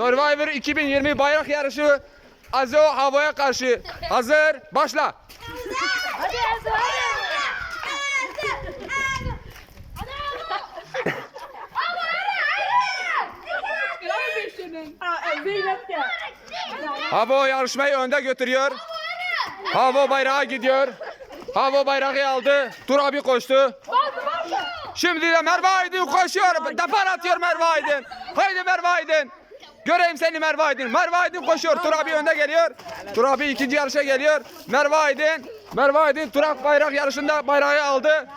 Survivor 2020 bayrak yarışı Azo havaya karşı. Hazır. Başla. Hadi hadi. Havo yarışmayı önde götürüyor. Havo bayrağı gidiyor. Havo bayrağı aldı. Tur abi koştu. Şimdi de Merve Aydın koşuyor. Depar atıyor Merve Aydın. Haydi Merve Aydın. Göreyim seni Merve Aydın. Merve Aydın koşuyor. Tur abi önde geliyor. Tur abi ikinci yarışa geliyor. Merve Aydın. Merve Aydın Turak bayrak yarışında bayrağı aldı.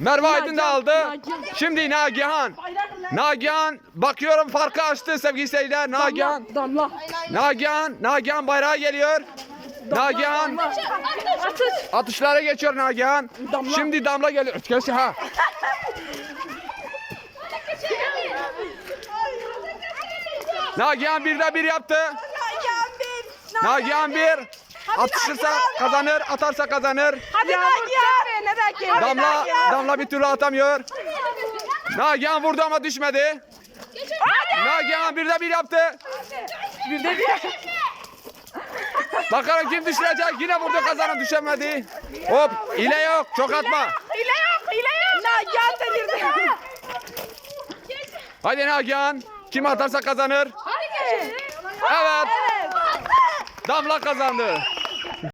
Merve Aydın da aldı. Şimdi Nagihan. Nagihan bakıyorum farkı açtı sevgili seyirciler. Nagihan. Damla. Nagihan, Nagihan bayrağı geliyor. Nagihan Atış. atışlara geçiyor Nagihan. Şimdi Damla geliyor. Kesin ha. Nagihan bir de bir yaptı. Nagihan bir. Atışırsa kazanır, atarsa kazanır. Hadi Nagihan. Damla, Damla bir türlü atamıyor. Nagihan vurdu ama düşmedi. Nagihan bir de bir yaptı. Bir de bir. Bakalım kim düşürecek. Yine vurdu kazanan düşemedi. Hop hile yok. Çok atma. Hile yok, hile yok. Nagihan da girdi. Hadi Nagihan. Kim atarsa kazanır. Hadi. Evet. Damla kazandı.